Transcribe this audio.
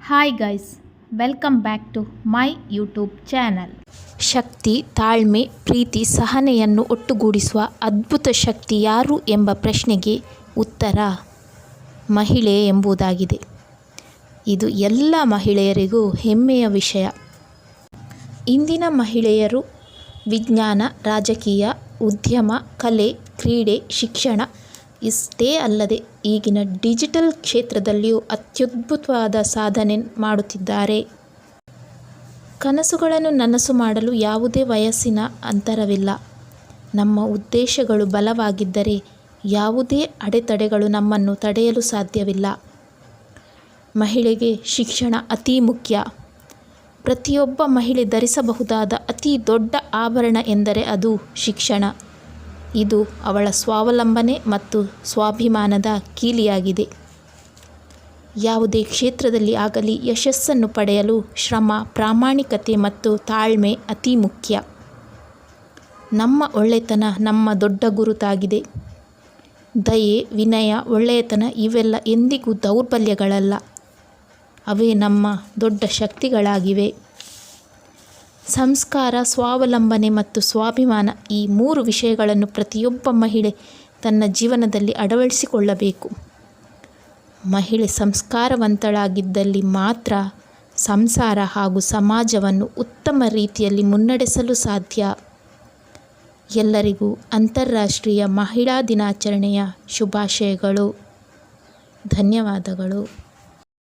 Hi guys welcome back to my YouTube channel ಶಕ್ತಿ, ತಾಳ್ಮೆ, ಪ್ರೀತಿ, ಸಹನೆಯನ್ನು ಒಟ್ಟುಗೂಡಿಸುವ ಅದ್ಭುತ ಶಕ್ತಿ ಯಾರು ಎಂಬ ಪ್ರಶ್ನೆಗೆ ಉತ್ತರ ಮಹಿಳೆ ಎಂಬುದಾಗಿದೆ. ಇದು ಎಲ್ಲ ಮಹಿಳೆಯರಿಗೂ ಹೆಮ್ಮೆಯ ವಿಷಯ. ಇಂದಿನ ಮಹಿಳೆಯರು ವಿಜ್ಞಾನ, ರಾಜಕೀಯ, ಉದ್ಯಮ, ಕಲೆ, ಕ್ರೀಡೆ, ಶಿಕ್ಷಣ ಇಷ್ಟೇ ಅಲ್ಲದೆ ಈಗಿನ ಡಿಜಿಟಲ್ ಕ್ಷೇತ್ರದಲ್ಲಿಯೂ ಅತ್ಯದ್ಭುತವಾದ ಸಾಧನೆ ಮಾಡುತ್ತಿದ್ದಾರೆ. ಕನಸುಗಳನ್ನು ನನಸು ಮಾಡಲು ಯಾವುದೇ ವಯಸ್ಸಿನ ಅಂತರವಿಲ್ಲ. ನಮ್ಮ ಉದ್ದೇಶಗಳು ಬಲವಾಗಿದ್ದರೆ ಯಾವುದೇ ಅಡೆತಡೆಗಳು ನಮ್ಮನ್ನು ತಡೆಯಲು ಸಾಧ್ಯವಿಲ್ಲ. ಮಹಿಳೆಗೆ ಶಿಕ್ಷಣ ಅತೀ ಮುಖ್ಯ. ಪ್ರತಿಯೊಬ್ಬ ಮಹಿಳೆ ಧರಿಸಬಹುದಾದ ಅತಿ ದೊಡ್ಡ ಆಭರಣ ಎಂದರೆ ಅದು ಶಿಕ್ಷಣ. ಇದು ಅವಳ ಸ್ವಾವಲಂಬನೆ ಮತ್ತು ಸ್ವಾಭಿಮಾನದ ಕೀಲಿಯಾಗಿದೆ. ಯಾವುದೇ ಕ್ಷೇತ್ರದಲ್ಲಿ ಆಗಲಿ ಯಶಸ್ಸನ್ನು ಪಡೆಯಲು ಶ್ರಮ, ಪ್ರಾಮಾಣಿಕತೆ ಮತ್ತು ತಾಳ್ಮೆ ಅತಿ ಮುಖ್ಯ. ನಮ್ಮ ಒಳ್ಳೆತನ ನಮ್ಮ ದೊಡ್ಡ ಗುರುತಾಗಿದೆ. ದಯೆ, ವಿನಯ, ಒಳ್ಳೆಯತನ ಇವೆಲ್ಲ ಎಂದಿಗೂ ದೌರ್ಬಲ್ಯಗಳಲ್ಲ. ಅವೇ ನಮ್ಮ ದೊಡ್ಡ ಶಕ್ತಿಗಳಾಗಿವೆ. ಸಂಸ್ಕಾರ, ಸ್ವಾವಲಂಬನೆ ಮತ್ತು ಸ್ವಾಭಿಮಾನ ಈ ಮೂರು ವಿಷಯಗಳನ್ನು ಪ್ರತಿಯೊಬ್ಬ ಮಹಿಳೆ ತನ್ನ ಜೀವನದಲ್ಲಿ ಅಳವಡಿಸಿಕೊಳ್ಳಬೇಕು. ಮಹಿಳೆ ಸಂಸ್ಕಾರವಂತಳಾಗಿದ್ದಲ್ಲಿ ಮಾತ್ರ ಸಂಸಾರ ಹಾಗೂ ಸಮಾಜವನ್ನು ಉತ್ತಮ ರೀತಿಯಲ್ಲಿ ಮುನ್ನಡೆಸಲು ಸಾಧ್ಯ. ಎಲ್ಲರಿಗೂ ಅಂತಾರಾಷ್ಟ್ರೀಯ ಮಹಿಳಾ ದಿನಾಚರಣೆಯ ಶುಭಾಶಯಗಳು. ಧನ್ಯವಾದಗಳು.